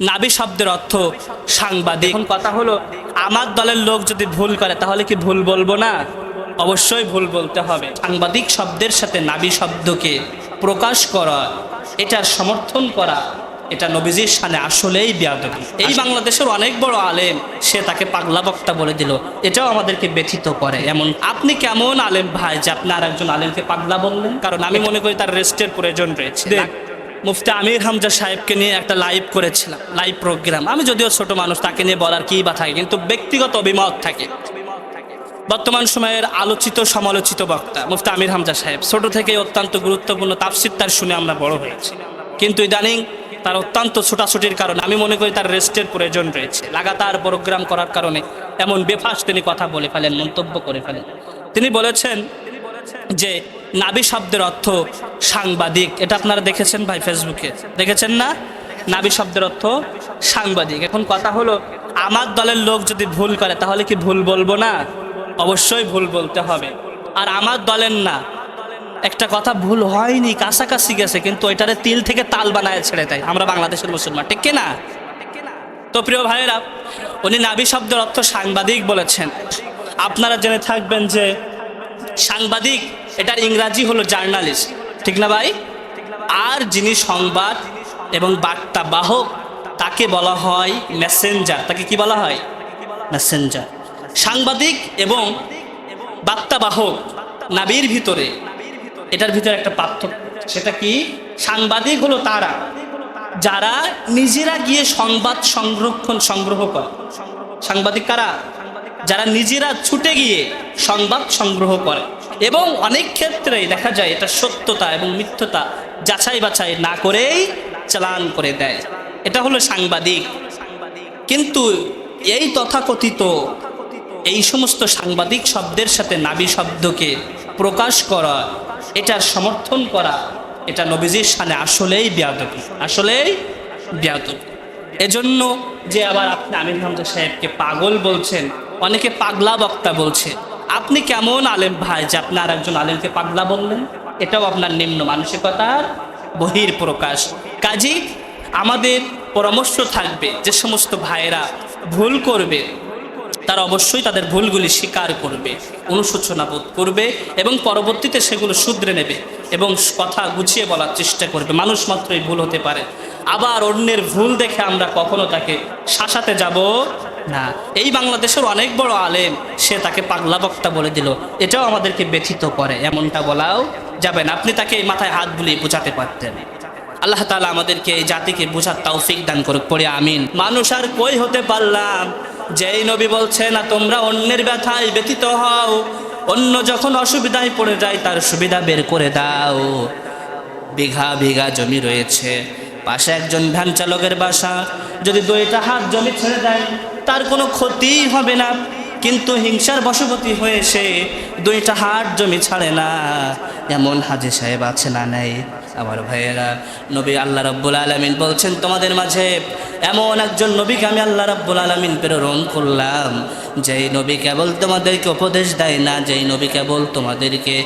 নাবি শব্দের অর্থ সাংবাদিক। এখন কথা হলো আমার দলের লোক যদি ভুল করে তাহলে কি ভুল বলব না? অবশ্যই ভুল বলতে হবে। সাংবাদিক শব্দের সাথে নাবি শব্দকে প্রকাশ করা এটার সমর্থন করা এটা নবীজির সানে আসলেই বিয়াদবি। এই বাংলাদেশের অনেক বড় আলেম সে তাকে পাগলা বক্তা বলে দিল। এটাও আমাদেরকে ব্যথিত করে। এমন আপনি কেমন আলেম ভাই যে আপনি আর একজন আলেমকে পাগলা বললেন? কারণ আমি মনে করি তার রেস্টের প্রয়োজন রয়েছে। মুফতি আমির হামজা সাহেবকে নিয়ে একটা লাইভ করেছিলাম লাইভ প্রোগ্রাম আমি যদিও ছোট মানুষ, তাকে নিয়ে বলার কী বা থাকে, কিন্তু ব্যক্তিগত অভিমত থাকে। বর্তমান সময়ের আলোচিত, সমালোচিত বক্তা মুফতি আমির হামজা সাহেব। ছোট থেকে অত্যন্ত গুরুত্বপূর্ণ তাফসির তার শুনে আমরা বড় হয়েছি। কিন্তু ইদানিং তার অত্যন্ত ছোটাছুটির কারণে, আমি মনে করি তার রেস্টের প্রয়োজন রয়েছে। লাগাতার প্রোগ্রাম করার কারণে এমন বেফাস তিনি কথা বলে ফেলেন, মন্তব্য করে ফেলেন। তিনি বলেছেন যে নাবি শব্দের অর্থ সাংবাদিক। এটা আপনারা দেখেছেন ভাই ফেসবুকে। দেখেছেন না? নাবি শব্দের অর্থ সাংবাদিক। এখন কথা হলো, আমার দলের লোক যদি ভুল করে, তাহলে কি ভুল বলব না? অবশ্যই ভুল বলতে হবে। আর আমার দলের না। একটা কথা ভুল হয়নি, কাছাকাছি গেছে, কিন্তু ওইটারে তিল থেকে তাল বানায় ছেড়ে দেয়। আমরা বাংলাদেশের মুসলমান, ঠিক না? তো প্রিয় ভাইয়েরা, উনি নাবি শব্দের অর্থ সাংবাদিক বলেছেন। আপনারা জেনে থাকবেন যে সাংবাদিক এটার ইংরাজি হলো জার্নালিস্ট। ঠিক না ভাই? আর যিনি সংবাদ এবং বার্তা বাহক, তাকে বলা হয় মেসেঞ্জার তাকে কি বলা হয়? মেসেঞ্জার সাংবাদিক এবং বার্তাবাহক নাবির ভিতরে। এটার ভিতরে একটা পার্থক্য। সেটা কি? সাংবাদিক হলো তারা, যারা নিজেরা গিয়ে সংবাদ সংরক্ষণ, সংগ্রহ করে। সাংবাদিক কারা? যারা নিজেরা ছুটে গিয়ে সংবাদ সংগ্রহ করে। এবং অনেক ক্ষেত্রেই দেখা যায় এটা সত্যতা এবং মিথ্যতা যাচাই বাছাই না করেই চালান করে দেয়। এটা হলো সাংবাদিক। কিন্তু এই তথাকথিত এই সমস্ত সাংবাদিক শব্দের সাথে নাবি শব্দকে প্রকাশ করা এটার সমর্থন করা, এটা নবীজির সানে আসলেই বিয়াদবি আসলেই বিয়াদবি। এজন্য যে আবার আপনি আমির হামজা সাহেবকে পাগল বলছেন, অনেকে পাগলা বক্তা বলছে আপনি কেমন আলেম ভাই যে আপনি আর একজন আলেমকে পাগলা বললেন? এটাও আপনার নিম্ন মানসিকতার বহির প্রকাশ কাজী, আমাদের পরামর্শ থাকবে যে সমস্ত ভাইয়েরা ভুল করবে, তারা অবশ্যই তাদের ভুলগুলি স্বীকার করবে, অনুশোচনা বোধ করবে এবং পরবর্তীতে সেগুলো শুধরে নেবে এবং কথা গুছিয়ে বলার চেষ্টা করবে। মানুষ মাত্রই ভুল হতে পারে। আবার অন্যের ভুল দেখে আমরা কখনো তাকে শাসাতে যাব না। এই বাংলাদেশের অনেক বড় আলেম, সে তাকে পাগলা বক্তা বলে দিল। এটাও আমাদেরকে ব্যথিত করে, এমনটা বলাও যাবে না। আপনি তাকে মাথায় হাত বুলিয়ে বোঝাতে পারতেন। আল্লাহ তালা আমাদেরকে এই জাতিকে বোঝার তৌফিক দান করুক, পড়ে আমিন। মানুষ আর কই হতে পারলাম? যেই নবী বলছে, না, তোমরা অন্যের ব্যথায় ব্যথিত হও। অন্য যখন অসুবিধায় পড়ে যায়, তার সুবিধা বের করে দাও। বিঘা বিঘা জমি রয়েছে। পাশে একজন ভ্যান চালকের বাসা। যদি দুইটা হাত জমি ছেড়ে দেয় তার কোনো ক্ষতি হবে না। কিন্তু হিংসার বশবতী হয়ে সে দুইটা হাট জমি ছাড়ে না। এমন হাজি সাহেব আছে না নেই? আমার ভাইয়েরা, নবী আল্লাহ রব্বুল আলমিন বলছেন, তোমাদের মাঝে এমন একজন নবীকে আমি আল্লাহ রব্বুল আলমিন প্রেরণ করলাম, যেই নবী কেবল তোমাদেরকে উপদেশ দেয় না, যেই নবী কেবল তোমাদেরকে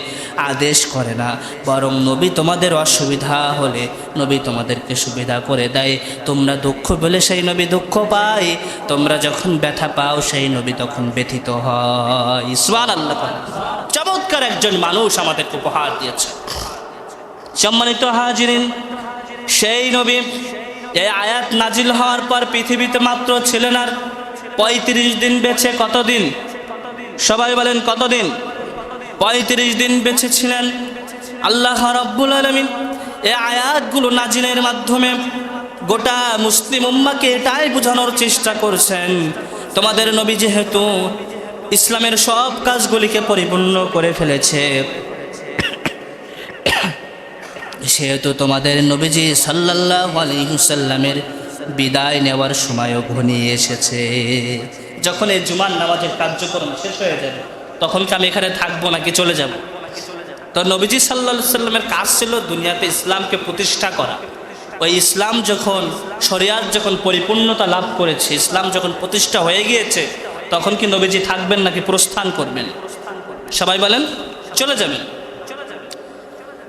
আদেশ করে না, বরং নবী তোমাদের অসুবিধা হলে নবী তোমাদেরকে সুবিধা করে দেয়। তোমরা দুঃখ পেলে সেই নবী দুঃখ পায়, তোমরা যখন ব্যথা পাও সেই নবী তখন ব্যথিত হয়। ইসওয়ান আল্লাহ চমৎকার একজন মানুষ আমাদেরকে উপহার দিয়েছে। সম্মানিত হাজিরিন, সেই নবী এই আয়াত নাজিল হওয়ার পর পৃথিবীতে মাত্র ছিলেন আর পঁয়ত্রিশ দিন বেছে কতদিন? সবাই বলেন কতদিন? পঁয়ত্রিশ দিন বেঁচে ছিলেন আল্লাহ রব্বুল আলমিন। এই আয়াতগুলো নাজিলের মাধ্যমে গোটা মুসলিম উম্মাকে এটাই বোঝানোর চেষ্টা করছেন, তোমাদের নবী যেহেতু ইসলামের সব কাজগুলিকে পরিপূর্ণ করে ফেলেছে। সেহেতু তোমাদের নবীজি সাল্লাহ আলহিসাল্লামের বিদায় নেওয়ার সময়ও ঘনিয়ে এসেছে। যখন এই জুমার নামাজের কার্যক্রম শেষ হয়ে যাবে, তখন কি আমি এখানে থাকব নাকি চলে যাব? তো নবীজি সাল্লা সাল্লামের কাজ ছিল দুনিয়াতে ইসলামকে প্রতিষ্ঠা করা। ওই ইসলাম যখন শরিয়ার যখন পরিপূর্ণতা লাভ করেছে, ইসলাম যখন প্রতিষ্ঠা হয়ে গিয়েছে, তখন কি নবীজি থাকবেন নাকি প্রস্থান করবেন? সবাই বলেন, চলে যাবেন।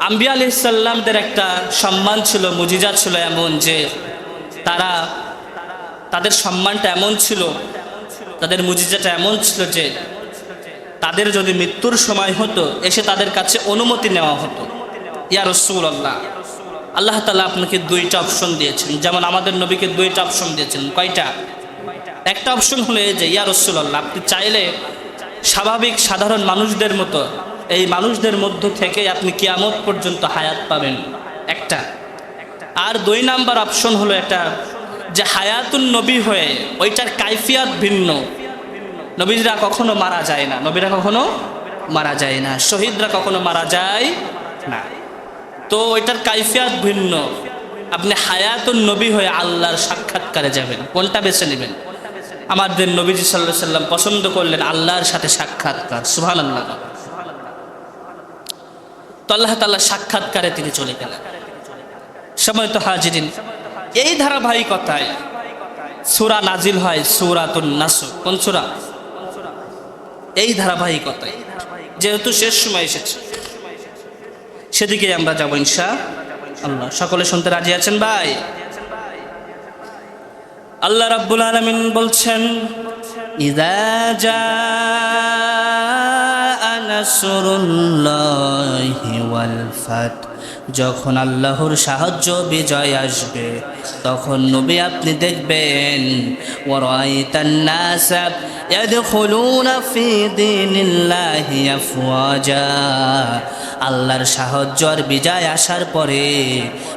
আম্বিয়া আলি সাল্লামদের একটা সম্মান ছিল, মুজিজা ছিল এমন যে তারা তাদের সম্মানটা এমন ছিল, তাদের মুজিজাটা এমন ছিল যে তাদের যদি মৃত্যুর সময় হতো, এসে তাদের কাছে অনুমতি নেওয়া হতো। ইয়া রসুল আল্লাহ আল্লাহ তালা আপনাকে দুইটা অপশন দিয়েছেন। যেমন আমাদের নবীকে দুইটা অপশন দিয়েছেন। কয়টা? একটা অপশন হলে যে, ইয়া রসুল আল্লাহ আপনি চাইলে স্বাভাবিক সাধারণ মানুষদের মতো এই মানুষদের মধ্য থেকে আপনি কিয়ামত পর্যন্ত হায়াত পাবেন। একটা। আর দুই নাম্বার অপশন হলো একটা যে হায়াতুন নবী হয়ে ওইটার কাইফিয়াত ভিন্ন। নবীরা কখনো মারা যায় না। নবীরা কখনো মারা যায় না। শহীদরা কখনো মারা যায় না। তো ওইটার কাইফিয়াত ভিন্ন। আপনি হায়াতুন নবী হয়ে আল্লাহর সাক্ষাৎকারে যাবেন। কোনটা বেছে নেবেন? আমাদের নবীজি সাল্লাহ সাল্লাম পছন্দ করলেন আল্লাহর সাথে সাক্ষাৎকার। সুহান আল্লাহ তো আল্লাহ তাল্লাহ সাক্ষাৎকারে তিনি চলে গেলেন। সময় তো হাজিরিন, এই ধারাবাহিকতায় সুরা নাজিল হয় সুরাতুন নাসু কোন সুরা? এই ধারাবাহিকতায়। যেহেতু শেষ সময় এসেছে, সেদিকে আমরা যাব ইনশা আল্লাহ। সকলে শুনতে রাজি আছেন ভাই? আল্লাহ রাব্বুল আলামিন বলছেন, ইদা ফাত যখন আল্লাহর সাহায্য বিজয় আসবে, তখন নবী আপনি দেখবেন আল্লাহর সাহায্য আর বিজয় আসার পরে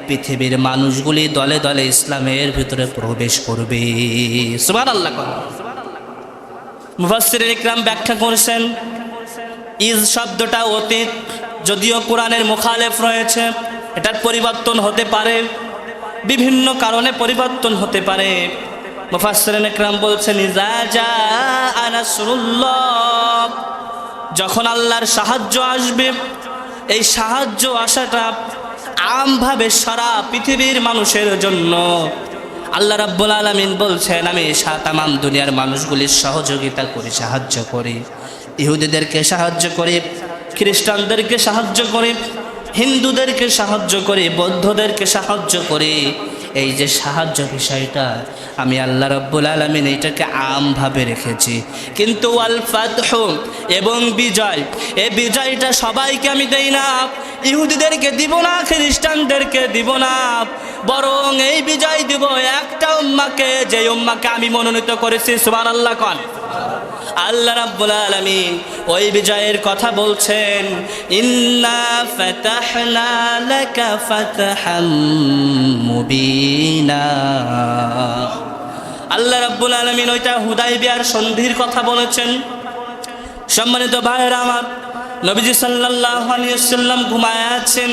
পৃথিবীর মানুষগুলি দলে দলে ইসলামের ভিতরে প্রবেশ করবে। সুবহান আল্লাহ মুফাসসির ইকরাম ব্যাখ্যা করেছেন ইজ শব্দটা অতীত। যদিও কোরআনের মুখালেফ রয়েছে, এটার পরিবর্তন হতে পারে। বিভিন্ন কারণে পরিবর্তন হতে পারে। মুফাসসিরিন ইকরাম বলছেন যখন আল্লাহর সাহায্য আসবে, এই সাহায্য আসাটা আমভাবে সারা পৃথিবীর মানুষের জন্য। আল্লাহ রাব্বুল আলামিন বলছেন, আমি তামাম দুনিয়ার মানুষগুলির সহযোগিতা করি, সাহায্য করি। ইহুদিদেরকে সাহায্য করি, খ্রিস্টানদেরকে সাহায্য করি, হিন্দুদেরকে সাহায্য করি, বৌদ্ধদেরকে সাহায্য করি। এই যে সাহায্য বিষয়টা, আমি আল্লাহ রব্বুল আলমিন এইটাকে আমভাবে রেখেছি। কিন্তু ওয়াল ফাতহ এবং বিজয় এই বিজয়টা সবাইকে আমি দেই না। ইহুদিদেরকে দিব না, খ্রিস্টানদেরকে দিব না। বরং এই বিজয় দিব একটা উম্মাকে যে উম্মাকে আমি মনোনীত করেছি সুবার আল্লাহ কন। আল্লাহ রাব্বুল আলামিন ওই বিজয়ের কথা বলছেন, ইন্না ফাতাহনা লাকা ফাতহাম মুবিনা। আল্লাহ রাব্বুল আলামিন ওইটা হুদাইবিয়ার সন্ধির কথা বলেছেন। সম্মানিত ভাইয়েরা আমার, নবীজি সাল্লাল্লাহু আলাইহি ওয়াসাল্লাম ঘুমায় আছেন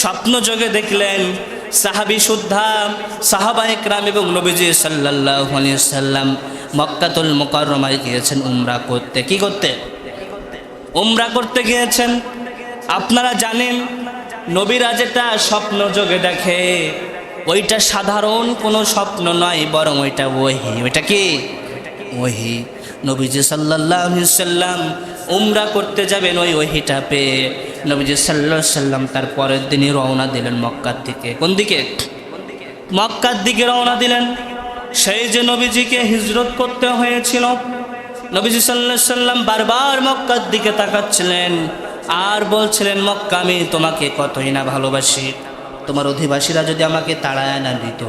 স্বপ্ন যোগে দেখলেন সাহাবি সুদ্ধা সাহাবা একরাম এবং নবীজি সাল্লাল্লাহু আলাইহি ওয়াসাল্লাম মক্কাতুল মুকাররমায় গিয়েছেন উমরা করতে। কি করতে? উমরা করতে গিয়েছেন। আপনারা জানেন, নবীরা যেটা স্বপ্ন যোগে দেখে, ওইটা সাধারণ কোনো স্বপ্ন নয়, বরং ওইটা ওহি। ওইটা কি? ওহি। নবীজি সাল্লাহ সাল্লাম উমরা করতে যাবেন, ওই ওহিটা পেয়ে। নবীজি সাল্লাহ সাল্লাম তার পরের দিনই রওনা দিলেন মক্কার দিকে। কোন দিকে? মক্কার দিকে রওনা দিলেন। সেই যে নবীজিকে হিজরত করতে হয়েছিল, নবীজি সাল্লাহ সাল্লাম বারবার মক্কার দিকে তাকাচ্ছিলেন আর বলছিলেন, মক্কা আমি তোমাকে কতই না ভালোবাসি। তোমার অধিবাসীরা যদি আমাকে তাড়ায় না দিত,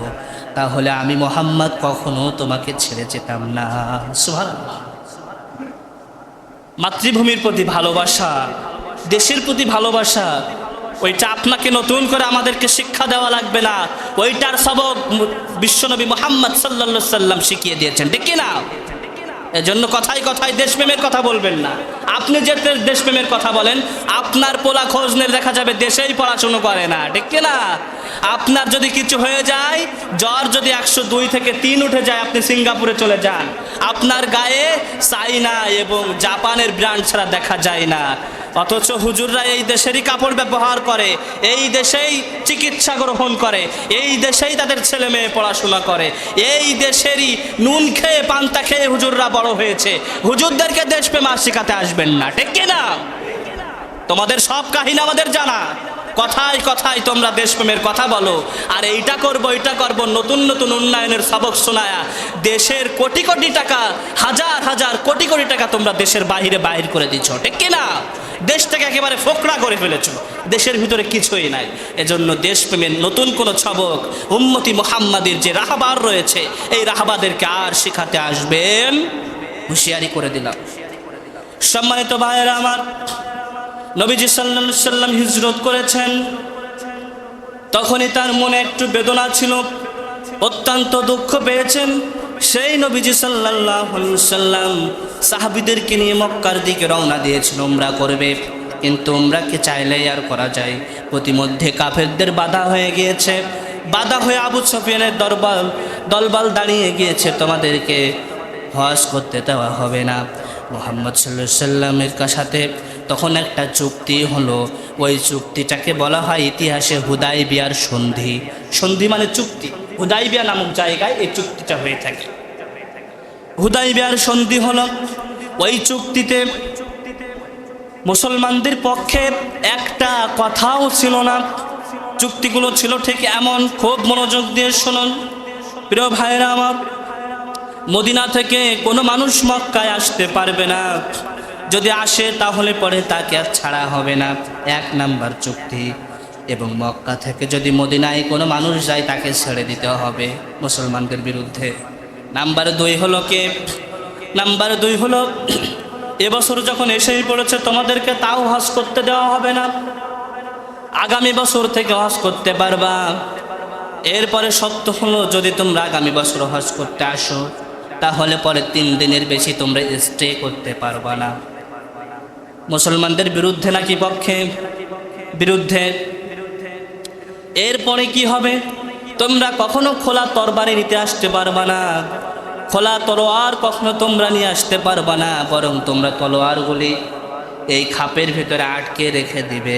তাহলে আমি মোহাম্মদ কখনো তোমাকে ছেড়ে যেতাম না। মাতৃভূমির প্রতি ভালোবাসা দেশের প্রতি ভালোবাসা, ওইটা আপনাকে নতুন করে আমাদেরকে শিক্ষা দেওয়া লাগবে না। ওইটার সবক বিশ্বনবী মোহাম্মদ সাল্লা সাল্লাম শিখিয়ে দিয়েছেন, ঠিক না এজন্য কথায় কথায় দেশপ্রেমের কথা বলবেন না। আপনি যে দেশপ্রেমের কথা বলেন, আপনার পোলা খোঁজ নিয়ে দেখা যাবে দেশেই পড়াশুনো করে না, ঠিক না আপনার যদি কিছু হয়ে যায়, জ্বর যদি একশো দুই থেকে তিন উঠে যায়, আপনি সিঙ্গাপুরে চলে যান। আপনার গায়ে চাইনা এবং জাপানের ব্র্যান্ড ছাড়া দেখা যায় না। অথচ হুজুররা এই দেশেরই কাপড় ব্যবহার করে, এই দেশেই চিকিৎসা গ্রহণ করে, এই দেশেই তাদের ছেলে মেয়ে পড়াশোনা করে, এই দেশেরই নুন খেয়ে পান্তা খেয়ে হুজুররা বড় হয়েছে। হুজুরদেরকে দেশপ্রেম আর শিখাতে আসবেন না, ঠিক না তোমাদের সব কাহিনী আমাদের জানা। কথায় কথায় তোমরা দেশপ্রেমের কথা বলো, আর এইটা করব এইটা করব, নতুন নতুন উন্নয়নের সবক শোনায়া। দেশের কোটি কোটি টাকা, হাজার হাজার কোটি কোটি টাকা তোমরা দেশের বাহিরে বাহির করে দিচ্ছ ঠিক কিনা? দেশটাকে একেবারে ফোকরা করে ফেলেছো। দেশের ভিতরে কিছুই নাই। এজন্য দেশপ্রেমের নতুন কোনো ছবক উম্মতি মোহাম্মদের যে রাহাবার রয়েছে, এই রাহাবাদেরকে আর শেখাতে আসবেন, হুঁশিয়ারি করে দিলাম। সম্মানিত ভাইয়েরা আমার, নবীজি সাল্লাম সাল্লাম হিজরত করেছেন। তখনই তার মনে একটু বেদনা ছিল, অত্যন্ত দুঃখ পেয়েছেন। সেই নবীজি সাল্লাম সাহাবিদেরকে নিয়ে মক্কার দিকে রওনা দিয়েছিল, উমরা করবে। কিন্তু ওমরা উমরাকে চাইলেই আর করা যায়? প্রতিমধ্যে কাফেরদের বাধা হয়ে গিয়েছে। বাধা হয়ে আবু সফিয়ানের দরবাল, দলবাল দাঁড়িয়ে গিয়েছে, তোমাদেরকে হজ করতে দেওয়া হবে না। মোহাম্মদ সাল্লাহ সাল্লামের সাথে তখন একটা চুক্তি হলো। ওই চুক্তিটাকে বলা হয় ইতিহাসে হুদাই বিয়ার সন্ধি। সন্ধি মানে চুক্তি। হুদাই বিয়া নামক জায়গায় এই চুক্তিটা হয়ে থাকে। হুদাই বিয়ার সন্ধি হলো, ওই চুক্তিতে মুসলমানদের পক্ষে একটা কথাও ছিল না। চুক্তিগুলো ছিল ঠিক এমন, খুব মনোযোগ দিয়ে শুনুন। প্রিয় ভাইরা আমার, মদিনা থেকে কোনো মানুষ মক্কায় আসতে পারবে না। যদি আসে তাহলে পরে তাকে আর ছাড়া হবে না। এক নাম্বার চুক্তি। এবং মক্কা থেকে যদি মদিনায় কোনো মানুষ যায়, তাকে ছেড়ে দিতে হবে মুসলমানদের বিরুদ্ধে। নাম্বার দুই হলো কে? নাম্বার দুই হলো, এবছর যখন এসেই পড়েছে, তোমাদেরকে তাও হজ করতে দেওয়া হবে না। আগামী বছর থেকে হজ করতে পারবা। এরপরে সত্য হলো, যদি তোমরা আগামী বছর হজ করতে আসো, তাহলে পরে তিন দিনের বেশি তোমরা স্টে করতে পারবা না। মুসলমানদের বিরুদ্ধে নাকি পক্ষে? বিরুদ্ধে। এরপরে কি হবে? তোমরা কখনো খোলা তরবারি নিতে আসতে পারবা না। খোলা তলোয়ার কখনো তোমরা নিয়ে আসতে পারবা না, বরং তোমরা তলোয়ারগুলি এই খাপের ভেতরে আটকে রেখে দিবে।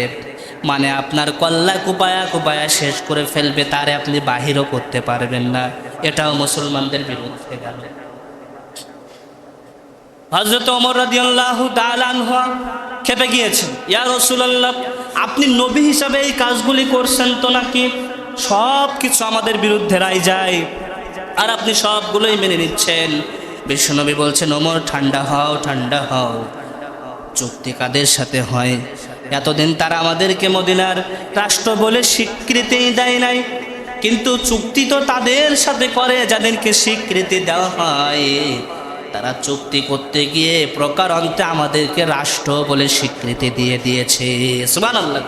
মানে আপনার কল্লা কুপায়া কুপায়া শেষ করে ফেলবে, তারে আপনি বাহিরও করতে পারবেন না। এটাও মুসলমানদের বিরুদ্ধে গেল। হজরত ওমর রাদিয়াল্লাহ তাআলা খেপে গিয়েছেন। ইয়া রাসূলুল্লাহ আপনি নবী হিসাবে এই কাজগুলি করছেন তো নাকি? সব কিছু আমাদের বিরুদ্ধে রায় যায়। আর আপনি সবগুলোই মেনে নিচ্ছেন। বিশ্বনবী বলছেন, ওমর, ঠান্ডা হও ঠান্ডা হও। চুক্তি কাদের সাথে হয়? এতদিন তারা আমাদেরকে মদিনার রাষ্ট্র বলে স্বীকৃতি দেয় নাই। কিন্তু চুক্তি তো তাদের সাথে করে, যাদেরকে স্বীকৃতি দেওয়া হয়। তারা চুক্তি করতে গিয়ে প্রকার অন্তে আমাদেরকে রাষ্ট্র বলে স্বীকৃতি দিয়ে দিয়েছে। সুমান আল্লাহ